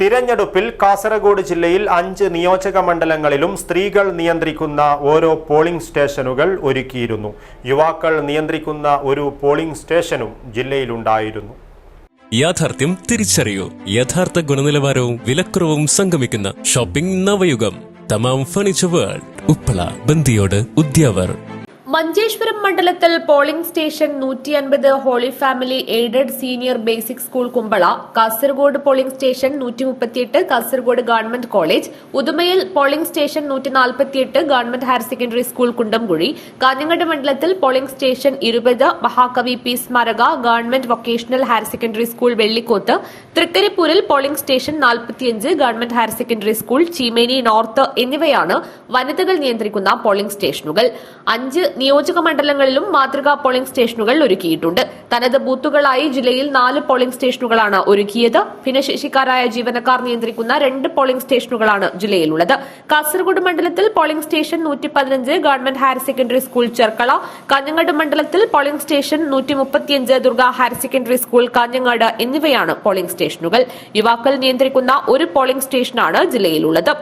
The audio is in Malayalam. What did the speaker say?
തിരഞ്ഞെടുപ്പിൽ കാസർഗോഡ് ജില്ലയിൽ അഞ്ച് നിയോജക മണ്ഡലങ്ങളിലും സ്ത്രീകൾ നിയന്ത്രിക്കുന്ന ഓരോ പോളിംഗ് സ്റ്റേഷനുകൾ ഒരുക്കിയിരുന്നു. യുവാക്കൾ നിയന്ത്രിക്കുന്ന ഒരു പോളിംഗ് സ്റ്റേഷനും ജില്ലയിലുണ്ടായിരുന്നു. യാഥാർത്ഥ്യം തിരിച്ചറിയൂ. യഥാർത്ഥ ഗുണനിലവാരവും വിലക്കുറവും സംഗമിക്കുന്ന shopping Navayugam. തമാം furniture world Uppala Bandiyod Udyavar. Manjeshwaram മണ്ഡലത്തിൽ പോളിംഗ് സ്റ്റേഷൻ നൂറ്റി അൻപത് Holy Family aided senior basic school Kumbla Kasaragod polling station നൂറ്റി മുപ്പത്തിയെട്ട് കാസർഗോഡ് ഗവൺമെന്റ് കോളേജ് ഉദുമയിൽ പോളിംഗ് സ്റ്റേഷൻ നൂറ്റി നാൽപ്പത്തിയെട്ട് government higher secondary school Kundamkuzhi Kanhangad മണ്ഡലത്തിൽ പോളിംഗ് സ്റ്റേഷൻ ഇരുപത് മഹാകവി പി സ്മാരക government vocational higher secondary school Vellikoth തൃക്കരിപ്പൂരിൽ polling station നാൽപ്പത്തിയഞ്ച് government higher secondary school Cheemeni north എന്നിവയാണ് വനിതകൾ നിയന്ത്രിക്കുന്ന പോളിംഗ് സ്റ്റേഷനുകൾ. അഞ്ച് നിയോജക മണ്ഡലങ്ങളിലും മാതൃകാ പോളിംഗ് സ്റ്റേഷനുകൾ ഒരുക്കിയിട്ടുണ്ട്. തനത് ബൂത്തുകളായി ജില്ലയിൽ നാല് പോളിംഗ് സ്റ്റേഷനുകളാണ് ഒരുക്കിയത്. ഭിന്നശേഷിക്കാരായ ജീവനക്കാർ നിയന്ത്രിക്കുന്ന രണ്ട് പോളിംഗ് സ്റ്റേഷനുകളാണ് ജില്ലയിലുള്ളത്. കാസർഗോഡ് മണ്ഡലത്തിൽ പോളിംഗ് സ്റ്റേഷൻ നൂറ്റി പതിനഞ്ച് government higher secondary school Cherkala Kanhangad മണ്ഡലത്തിൽ പോളിംഗ് സ്റ്റേഷൻ നൂറ്റി മുപ്പത്തിയഞ്ച് Durga higher secondary school Kanhangad എന്നിവയാണ് പോളിംഗ് സ്റ്റേഷനുകൾ. യുവാക്കൾ നിയന്ത്രിക്കുന്ന ഒരു പോളിംഗ് സ്റ്റേഷനാണ് ജില്ലയിലുള്ളത്.